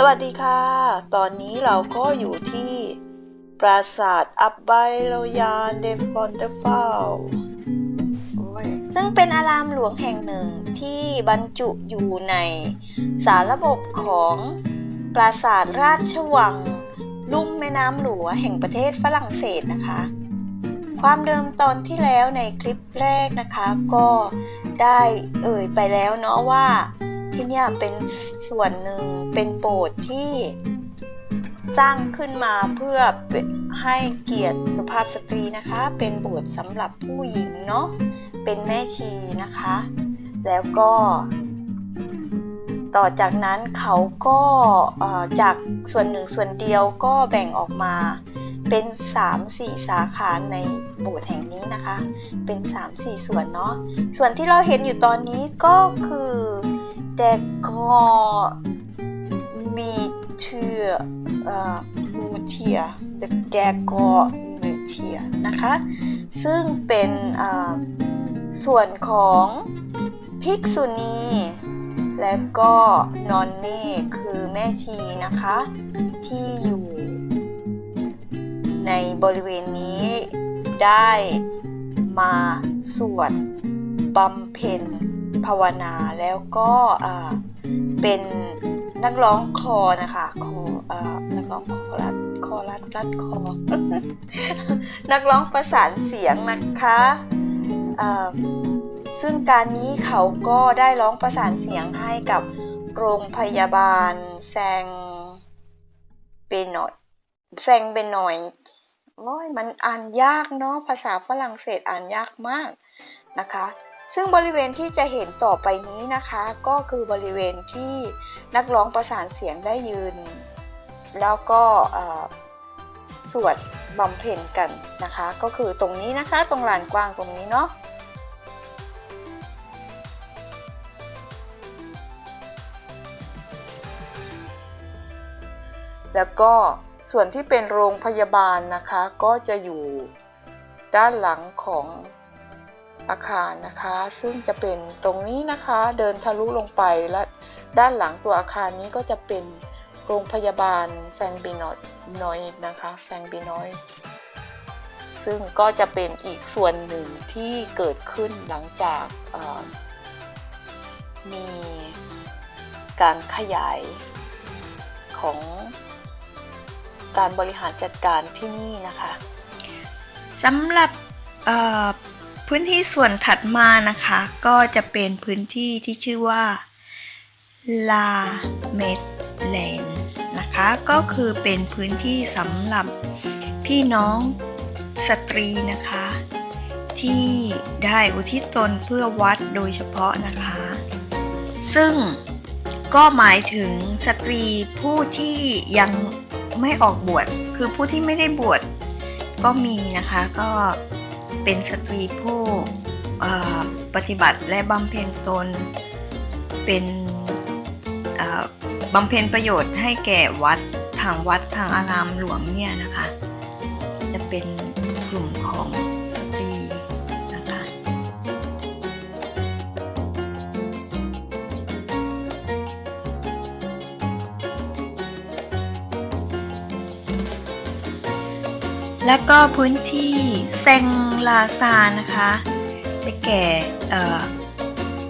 สวัสดีค่ะ ตอนนี้เราก็อยู่ที่ปราสาทอับไบโรยานเดฟอนเดฟลซึ่งเป็นอารามหลวงแห่งหนึ่งที่บรรจุอยู่ในสารระบบของปราสาทราชวัง ลุ่มแม่น้ำหลวงแห่งประเทศฝรั่งเศสนะคะ ความเดิมตอนที่แล้วในคลิปแรกนะคะ ก็ได้เอ่ยไปแล้วเนาะว่า ที่เนี่ยเป็นส่วนหนึ่งเป็นโบสถ์ที่สร้างขึ้นมาเพื่อให้เกียรติสุภาพสตรีนะคะ เป็นโบสถ์สำหรับผู้หญิงเนาะเป็นแม่ชีนะคะ แล้วก็ ต่อจากนั้นเขาก็จากส่วนหนึ่งส่วนเดียวก็แบ่งออกมาเป็น 3-4 สาขาในโบสถ์แห่งนี้นะคะ เป็น 3-4 ส่วนเนาะส่วนที่เราเห็นอยู่ตอนนี้ก็คือ เด็กก็มีเชื่อมูเทียเด็กก็มูเทียนะคะ ซึ่งเป็นส่วนของภิกษุณี และก็นอนเน่คือแม่ชีนะคะ ที่อยู่ในบริเวณนี้ได้มาสวดบำเพ็ญ ภาวนาแล้วก็เป็นนักร้องคอนะคะคอนักร้องคอรัดคอรัดรัดคอ นักร้องประสานเสียงนะคะซึ่งการนี้เขาก็ได้ร้องประสานเสียงให้กับโรงพยาบาลแซงเบนอยแซงเบนอยโอ้ยมันอ่านยากเนาะภาษาฝรั่งเศสอ่านยากมากนะคะ ซึ่งบริเวณที่จะเห็นต่อไปนี้นะคะ ก็คือบริเวณที่นักร้องประสานเสียงได้ยืน แล้วก็สวดบำเพ็ญกันนะคะ ก็คือตรงนี้นะคะตรงลานกว้างตรงนี้เนาะแล้วก็ส่วนที่เป็นโรงพยาบาลนะคะ ก็จะอยู่ด้านหลังของ อาคารนะคะ ซึ่งจะเป็นตรงนี้นะคะเดินทะลุลงไปและด้านหลังตัวอาคารนี้ก็จะเป็นโรงพยาบาลแซงบีนอยนอยนะคะแซงบีนอยซึ่งก็จะเป็นอีกส่วนหนึ่งที่เกิดขึ้นหลังจากมีการขยายของการบริหารจัดการที่นี่นะคะสำหรับ พื้นที่ส่วนถัดมานะคะ ก็จะเป็นพื้นที่ที่ชื่อว่าลาเมดแลนนะคะ ก็คือเป็นพื้นที่สำหรับพี่น้องสตรีนะคะ ที่ได้อุทิศตนเพื่อวัดโดยเฉพาะนะคะ ซึ่งก็หมายถึงสตรีผู้ที่ยังไม่ออกบวชคือผู้ที่ไม่ได้บวชก็มีนะคะก็ เป็นสตรีผู้ปฏิบัติและบำเพ็ญตน เป็นบำเพ็ญประโยชน์ให้แก่วัดทางวัดทางอารามหลวงเนี่ยนะคะ จะเป็นกลุ่มของ แล้วก็พื้นที่เซงลาซานะคะจะแก่เ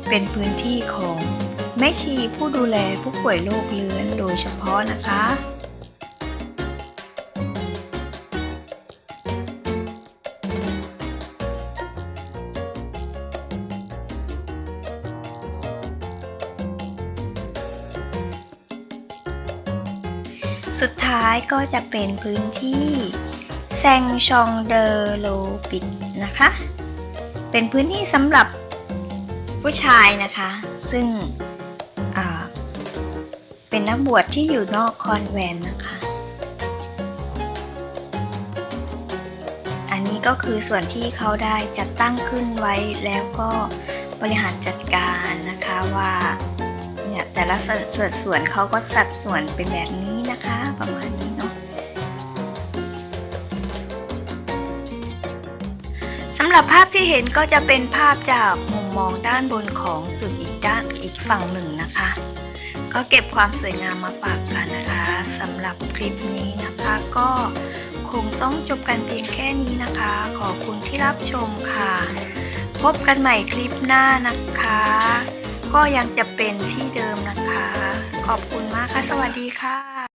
เป็นพื้นที่ของแม่ชีผู้ดูแลผู้ป่วยโรคเลื้อนโดยเฉพาะนะคะ สุดท้ายก็จะเป็นพื้นที่ แซงชองเดอโลปิดนะคะ เป็นพื้นที่สำหรับผู้ชายนะคะ ซึ่งเป็นนักบวชที่อยู่นอกคอนแวนนะคะ อันนี้ก็คือส่วนที่เขาได้จัดตั้งขึ้นไว้แล้วก็บริหารจัดการนะคะว่าเนี่ยแต่ละส่วนส่วนเขาก็สัดส่วนเป็นแบบนี้นะคะประมาณนี้ำหรับภาพที่เห็นก็จะเป็นภาพจากมุมมองด้านบนของตึกอีกด้านอีกฝั่งหนึ่งนะคะ ก็เก็บความสวยงามมาฝากกันนะคะสำหรับคลิปนี้นะคะก็คงต้องจบกันเพียงแค่นี้นะคะ ขอบคุณที่รับชมค่ะ พบกันใหม่คลิปหน้านะคะ ก็ยังจะเป็นที่เดิมนะคะ ขอบคุณมากค่ะ สวัสดีค่ะ